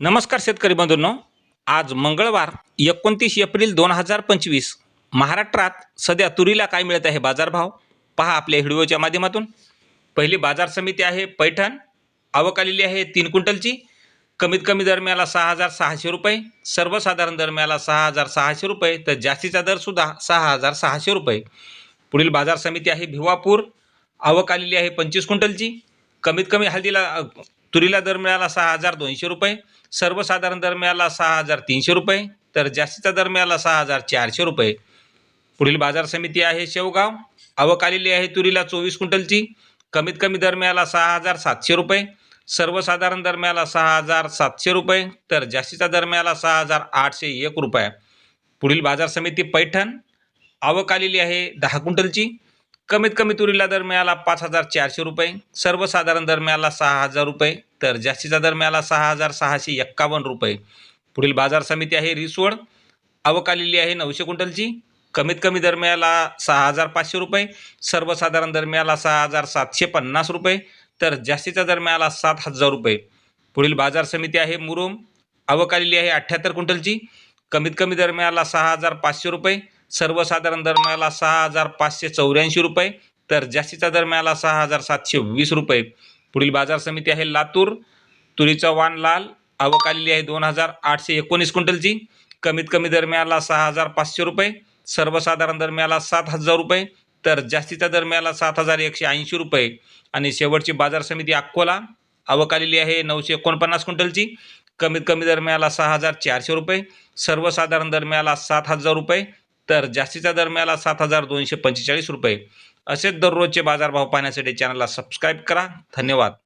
नमस्कार शेतकरी बंधूंनो. आज मंगळवार एकोणतीस एप्रिल दोन हजार पंचवीस. महाराष्ट्रात सध्या तुरीला काय मिळत आहे बाजारभाव? पहा आपल्या व्हिडिओच्या माध्यमातून. पहिली बाजार समिती आहे पैठण. आवक आलेली आहे तीन क्विंटलची. कमीत कमी दर मिळाला सहा हजार सहाशे रुपये. सर्वसाधारण दर मिळाला सहा हजार सहाशे रुपये. तर जास्तीचा दरसुद्धा सहा हजार सहाशे रुपये. पुढील बाजार समिती आहे भिवापूर. आवक आलेली आहे पंचवीस क्विंटलची. कमीत कमी हळदीला तुरीला दर मिळाला सहा हजार दोनशे रुपये सर्वसाधारण दर मिळाला सहा हजार तीनशे रुपये तर जास्तीचा दर मिळाला सहा हजार चारशे रुपये. पुढील बाजार समिती आहे शेवगाव आवक आलेली आहे तुरीला चोवीस क्विंटलची कमीत कमी दर मिळाला सहा हजार सातशे रुपये सर्वसाधारण दर मिळाला सहा हजार सातशे रुपये तर जास्तीचा दर मिळाला सहा हजार आठशे एक रुपये. पुढील बाजार समिती पैठण आवक आलेली आहे दहा क्विंटलची कमीत कमी तुरीला दर मिळाला पाच हजार चारशे रुपये सर्वसाधारण दर मिळाला सहा हजार रुपये तर जास्तीचा दर मिळाला सहा हजार सहाशे एक्कावन्न रुपये. पुढील बाजार समिती आहे रिसवड आवक आलेली आहे नऊशे क्विंटलची कमीत कमी दर मिळाला सहा हजार पाचशे रुपये सर्वसाधारण दर मिळाला सहा हजार सातशे पन्नास रुपये तर जास्तीचा दर मिळाला सात हजार रुपये. पुढील बाजार समिती आहे मुरुम आवक आलेली आहे अठ्ठ्याहत्तर क्विंटलची कमीत कमी दर मिळाला सहा हजार पाचशे रुपये सर्वसाधारण दर मिळाला सहा हजार पाचशे चौऱ्याऐंशी रुपये तर जास्तीचा दर मिळाला सहा हजार सातशे वीस रुपये. पुढील बाजार समिती आहे लातूर. तुरीचा वाण लाल आवक आलेली आहे दोन हजार आठशे एकोणीस क्विंटलची. कमीत कमी दर मिळाला सहा हजार पाचशे रुपये. सर्वसाधारण दर मिळाला सात हजार रुपये तर जास्तीचा दर मिळाला सात हजार एकशे ऐंशी रुपये. आणि शेवटची बाजार समिती अकोला आवक आलेली आहे नऊशे एकोणपन्नास क्विंटलची. कमीत कमी दर मिळाला सहा हजार चारशे रुपये सर्वसाधारण दर मिळाला सात हजार रुपये तर जास्तीचा दर मिळाला सात हजार दोनशे पंचेचाळीस रुपये. असेच दररोजचे बाजारभाव पाहण्यासाठी चॅनलला सबस्क्राईब करा. धन्यवाद.